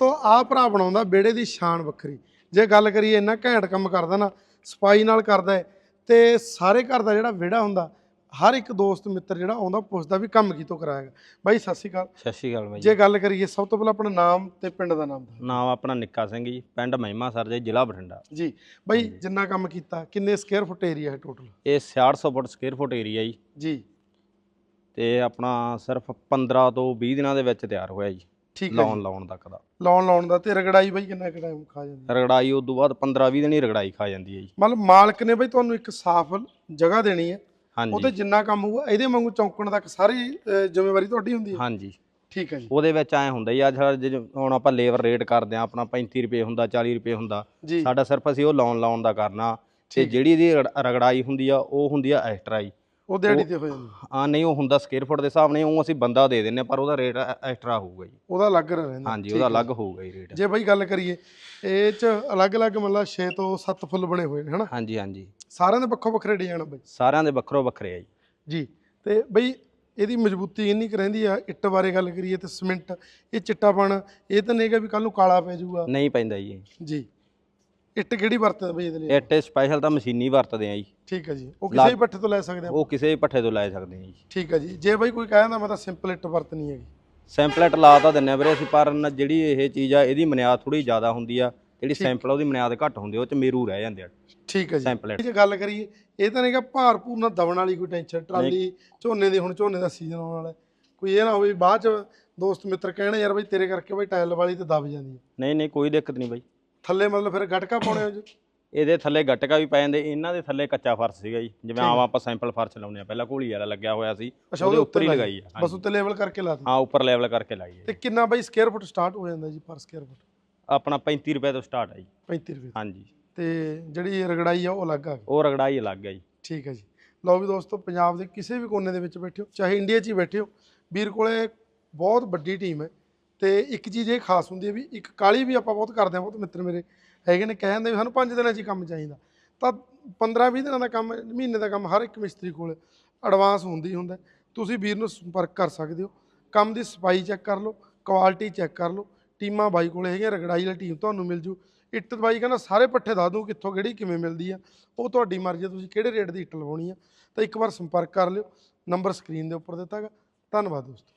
ਦੋਸਤੋ ਆਹ ਭਰਾ ਬਣਾਉਂਦਾ ਬੇੜੇ ਦੀ ਸ਼ਾਨ ਵੱਖਰੀ। ਜੇ ਗੱਲ ਕਰੀਏ ਇੰਨਾ ਘੈਂਟ ਕੰਮ ਕਰਦਾ ਨਾ ਸਫ਼ਾਈ ਨਾਲ ਕਰਦਾ ਹੈ ਤੇ ਸਾਰੇ ਘਰ ਦਾ ਜਿਹੜਾ ਵਿਹੜਾ ਹੁੰਦਾ ਹਰ ਇੱਕ ਦੋਸਤ ਮਿੱਤਰ ਜਿਹੜਾ ਆਉਂਦਾ ਪੁੱਛਦਾ ਵੀ ਕੰਮ ਕਿਤੋਂ ਕਰਾਏਗਾ। ਬਾਈ ਸਤਿ ਸ਼੍ਰੀ ਅਕਾਲ। ਸਤਿ ਸ਼੍ਰੀ ਅਕਾਲ ਬਾਈ ਜੇ ਗੱਲ ਕਰੀਏ ਸਭ ਤੋਂ ਪਹਿਲਾਂ ਆਪਣਾ ਨਾਮ ਤੇ ਪਿੰਡ ਦਾ ਨਾਮ ਦੱਸੋ। ਨਾਮ ਆਪਣਾ ਨਿੱਕਾ ਸਿੰਘ ਜੀ ਪਿੰਡ ਮਹਿਮਾ ਸਰ ਜੀ ਜ਼ਿਲ੍ਹਾ ਬਠਿੰਡਾ। ਜੀ ਬਾਈ ਜਿੰਨਾ ਕੰਮ ਕੀਤਾ ਕਿੰਨੇ ਸਕੁਅਰ ਫੁੱਟ ਏਰੀਆ ਹੈ ਟੋਟਲ ਇਹ 6600 ਫੁੱਟ ਸਕੁਅਰ ਫੁੱਟ ਏਰੀਆ ਜੀ। ਜੀ। ਤੇ ਆਪਣਾ ਸਿਰਫ 15 ਤੋਂ 20 ਦਿਨਾਂ ਦੇ ਵਿੱਚ ਤਿਆਰ ਹੋਇਆ ਜੀ। ਠੀਕ ਹੈ ਲਾਉਣ ਜੀ। ਲਾਉਣ ਤੱਕ ਦਾ। ਲਾਉਣ ਲਾਉਣ ਦਾ ਤੇ ਰਗੜਾਈ ਬਾਈ ਕਿੰਨਾ ਕੁ ਟਾਈਮ ਖਾ ਜਾਂਦੀ? ਰਗੜਾਈ ਉਸ ਤੋਂ ਬਾਅਦ 15 20 ਦਿਨ ਹੀ ਰਗੜਾਈ ਖਾ ਜਾਂਦੀ ਹੈ ਜੀ। ਮਤਲਬ ਮਾਲਕ ਨੇ ਬਾਈ ਤੁਹਾਨੂੰ ਇੱਕ ਸਾਫ਼ ਜਗ੍ਹਾ ਦੇਣੀ ਹੈ। ਹਾਂਜੀ। ਜਿੰਨਾ ਕੰਮ ਹੋਊਗਾ ਇਹਦੇ ਵਾਂਗੂ ਚੌਂਕਣ ਤੱਕ ਸਾਰੀ ਅਹ, ਜ਼ਿੰਮੇਵਾਰੀ ਤੁਹਾਡੀ ਹੁੰਦੀ ਹੈ? ਹਾਂਜੀ। ਠੀਕ ਹੈ ਜੀ। ਉਹਦੇ ਵਿੱਚ ਐ ਹੁੰਦਾ ਜੀ ਅੱਜ ਹੁਣ ਆਪਾਂ ਲੇਬਰ ਰੇਟ ਕਰਦੇ ਆ ਆਪਣਾ 35 ਰੁਪਏ ਹੁੰਦਾ 40 ਰੁਪਏ ਹੁੰਦਾ ਜੀ। ਸਾਡਾ ਸਿਰਫ ਅਸੀਂ ਉਹ ਲਾਉਣ ਲਾਉਣ ਦਾ ਕਰਨਾ। ਤੇ। ਜਿਹੜੀ ਇਹਦੀ ਰਗੜਾਈ ਹੁੰਦੀ ਆ ਉਹ ਹੁੰਦੀ ਆ ਐਕਸਟਰਾ ਜੀ। ਉਹ ਦਿਹਾੜੀ ਤੇ ਹੋ ਜਾਂਦੀ। ਆ ਨਹੀਂ ਉਹ ਹੁੰਦਾ ਸਕੁਅਰ ਫੁੱਟ ਦੇ ਹਿਸਾਬ ਨਾਲ ਉਹ ਅਸੀਂ ਬੰਦਾ ਦੇ ਦਿੰਨੇ ਪਰ ਉਹਦਾ ਰੇਟ ਐਕਸਟਰਾ ਹੋਊਗਾ ਜੀ। ਉਹਦਾ ਅਲੱਗ ਰਹਿੰਦਾ। ਹਾਂਜੀ ਉਹਦਾ। ਅਲੱਗ ਹੋਊਗਾ ਜੀ ਰੇਟ ਜੇ ਬਾਈ ਗੱਲ ਕਰੀਏ ਇਹ ਚ ਅਲੱਗ-ਅਲੱਗ ਮਤਲਬ 6 ਤੋਂ 7 ਫੁੱਲ ਬਣੇ ਹੋਏ ਨੇ ਹਨਾ? ਹਾਂਜੀ ਹਾਂਜੀ। ਸਾਰਿਆਂ ਦੇ ਵੱਖੋ ਵੱਖਰੇ ਡਿਜ਼ਾਈਨ ਆ ਬਾਈ। ਸਾਰਿਆਂ ਦੇ ਵੱਖਰੋ ਵੱਖਰੇ ਆ ਜੀ। ਜੀ ਤੇ ਬਈ ਇਹਦੀ ਮਜ਼ਬੂਤੀ ਇੰਨੀ ਕੁ ਰਹਿੰਦੀ ਆ ਇੱਟ ਬਾਰੇ ਗੱਲ ਕਰੀਏ ਤੇ ਸਿਮੈਂਟ ਇਹ ਚਿੱਟਾਪਣ ਇਹ ਤਾਂ ਨਹੀਂਗਾ ਵੀ ਕੱਲ ਨੂੰ ਕਾਲਾ ਪੈ ਜਾਊਗਾ। ਨਹੀਂ ਪੈਂਦਾ ਜੀ। ਜੀ। ਇੱਟ ਕਿਹੜੀ ਵਰਤਦੇ ਬਈ ਇਹਦੇ ਲਈ? ਇੱਟ ਸਪੈਸ਼ਲ ਤਾਂ ਮਸ਼ੀਨੀ ਵਰਤਦੇ ਆ ਜੀ। ਠੀਕ ਹੈ ਜੀ। ਉਹ ਕਿਸੇ ਵੀ ਪੱਠੇ ਤੋਂ ਲੈ ਸਕਦੇ ਆ? ਉਹ ਕਿਸੇ ਵੀ ਪੱਠੇ ਤੋਂ ਲੈ ਸਕਦੇ ਆ ਜੀ। ਠੀਕ ਹੈ ਜੀ। ਜੇ ਬਾਈ ਕੋਈ ਕਹਿੰਦਾ ਮੈਂ ਤਾਂ ਸਿੰਪਲ ਇੱਟ ਵਰਤਣੀ ਹੈਗੀ। ਸੈਂਪਲੇਟ ਲਾ ਤਾਂ ਦਿੰਨੇ ਵੀਰੇ ਅਸੀਂ ਪਰ ਜਿਹੜੀ ਇਹ ਚੀਜ਼ ਆ ਇਹਦੀ ਬੁਨਿਆਦ ਥੋੜੀ ਜ਼ਿਆਦਾ ਹੁੰਦੀ ਆ। ਜਿਹੜੀ ਸੈਂਪਲ ਉਹਦੀ ਬੁਨਿਆਦ ਘੱਟ ਹੁੰਦੀ ਉਹ ਚ ਮੇਰੂ ਰਹਿ ਜਾਂਦੇ ਆ। ਠੀਕ ਹੈ ਜੀ। ਸੈਂਪਲੇਟ ਜੇ ਗੱਲ ਕਰੀਏ ਇਹ ਤਾਂ ਨਹੀਂਗਾ ਭਾਰਪੂਰ ਨਾਲ ਦਬਣ ਵਾਲੀ ਕੋਈ ਟੈਨਸ਼ਨ ਟਰਾਲੀ ਝੋਨੇ ਦੇ ਹੁਣ ਝੋਨੇ ਦਾ ਸੀਜ਼ਨ ਆਉਣ ਵਾਲਾ। ਕੋਈ ਇਹ ਨਾ ਹੋਵੇ ਬਾਅਦ ਚ ਦੋਸਤ ਮਿੱਤਰ ਕਹਿਣ ਯਾਰ ਬਈ ਤੇਰੇ ਕਰਕੇ ਬਈ ਟਾਇਲ ਵਾਲੀ ਤੇ ਦਬ ਜਾਂਦੀ ਨਹੀਂ ਨਹੀਂ ਕੋਈ ਦਿੱਕਤ ਨਹੀਂ ਬਾਈ। ਥੱਲੇ ਮਤਲਬ ਫਿਰ ਗਟਕਾ ਪਾਉਣੇ ਹੋ ਜੀ? ਇਹਦੇ ਥੱਲੇ ਗੱਟਕਾ ਵੀ ਪੈ ਜਾਂਦੇ ਇਹਨਾਂ ਦੇ ਥੱਲੇ ਕੱਚਾ ਫਰਸ਼ ਸੀਗਾ ਜੀ। ਜਿਵੇਂ ਆਮ ਆਪਾਂ ਸੈਂਪਲ ਫਰਸ਼ ਲਾਉਂਦੇ ਆ ਪਹਿਲਾਂ ਘੋਲੀ ਵਾਲਾ ਲੱਗਿਆ ਹੋਇਆ ਸੀ ਉਹਦੇ ਉੱਪਰ ਹੀ। ਲਗਾਈ ਆ ਬਸ। ਉੱਤੇ ਲੈਵਲ ਕਰਕੇ ਲਾ ਦਿੱਤੀ। ਹਾਂ ਉੱਪਰ ਲੈਵਲ ਕਰਕੇ ਲਾਈ ਹੈ ਤੇ ਕਿੰਨਾ ਬਈ ਸਕੁਅਰ ਫੁੱਟ ਸਟਾਰਟ ਹੋ ਜਾਂਦਾ ਜੀ ਪਰ ਸਕੁਅਰ ਫੁੱਟ ਆਪਣਾ 35 ਰੁਪਏ ਤੋਂ ਸਟਾਰਟ ਆ ਜੀ। 35 ਰੁਪਏ ਹਾਂਜੀ। ਤੇ ਜਿਹੜੀ ਰਗੜਾਈ ਆ ਉਹ ਅਲੱਗ ਆ ਉਹ ਰਗੜਾਈ ਅਲੱਗ ਹੈ ਜੀ। ਠੀਕ ਹੈ ਜੀ। ਲਓ ਵੀ ਦੋਸਤੋ ਪੰਜਾਬ ਦੇ ਕਿਸੇ ਵੀ ਕੋਨੇ ਦੇ ਵਿੱਚ ਬੈਠੇ ਹੋ ਚਾਹੇ ਇੰਡੀਆ 'ਚ ਹੀ ਬੈਠੇ ਹੋ ਵੀਰ ਕੋਲੇ ਬਹੁਤ ਵੱਡੀ ਟੀਮ ਹੈ। ਤੇ ਇੱਕ ਚੀਜ਼ ਇਹ ਖਾਸ ਹੁੰਦੀ ਹੈ ਵੀ ਇੱਕ ਕਾਲੀ ਵੀ ਆਪਾਂ ਬਹੁਤ ਕਰਦੇ ਹਾਂ, ਬਹੁਤ ਮਿੱਤਰ ਮੇਰੇ ਹੈਗੇ ਨੇ ਕਹਿੰਦੇ ਵੀ ਸਾਨੂੰ 5 ਦਿਨਾਂ 'ਚ ਹੀ ਕੰਮ ਚਾਹੀਦਾ। ਤਾਂ 15-20 ਦਿਨਾਂ ਦਾ ਕੰਮ, ਮਹੀਨੇ ਦਾ ਕੰਮ ਹਰ ਇੱਕ ਮਿਸਤਰੀ ਕੋਲ ਐਡਵਾਂਸ ਹੁੰਦੀ ਹੀ ਹੁੰਦਾ। ਤੁਸੀਂ ਵੀਰ ਨੂੰ ਸੰਪਰਕ ਕਰ ਸਕਦੇ ਹੋ। ਕੰਮ ਦੀ ਸਫ਼ਾਈ ਚੈੱਕ ਕਰ ਲਓ ਕੁਆਲਿਟੀ ਚੈੱਕ ਕਰ ਲਓ। ਟੀਮਾਂ ਬਾਈ ਕੋਲੇ ਹੈਗੀਆਂ, ਰਗੜਾਈ ਵਾਲੀ ਟੀਮ ਤੁਹਾਨੂੰ ਮਿਲ ਜੂ। ਇੱਟ ਬਾਈ ਕਹਿੰਦਾ ਸਾਰੇ ਪੱਠੇ ਦੱਸ ਦੂੰ ਕਿੱਥੋਂ ਕਿਹੜੀ ਕਿਵੇਂ ਮਿਲਦੀ ਆ। ਉਹ ਤੁਹਾਡੀ ਮਰਜ਼ੀ ਤੁਸੀਂ ਕਿਹੜੇ ਰੇਟ ਦੀ ਇੱਟ ਲਵਾਉਣੀ ਆ। ਤਾਂ ਇੱਕ ਵਾਰ ਸੰਪਰਕ ਕਰ ਲਿਓ ਨੰਬਰ ਸਕਰੀਨ ਦੇ ਉੱਪਰ ਦਿੱਤਾਗਾ ਧੰਨਵਾਦ ਦੋਸਤੋ।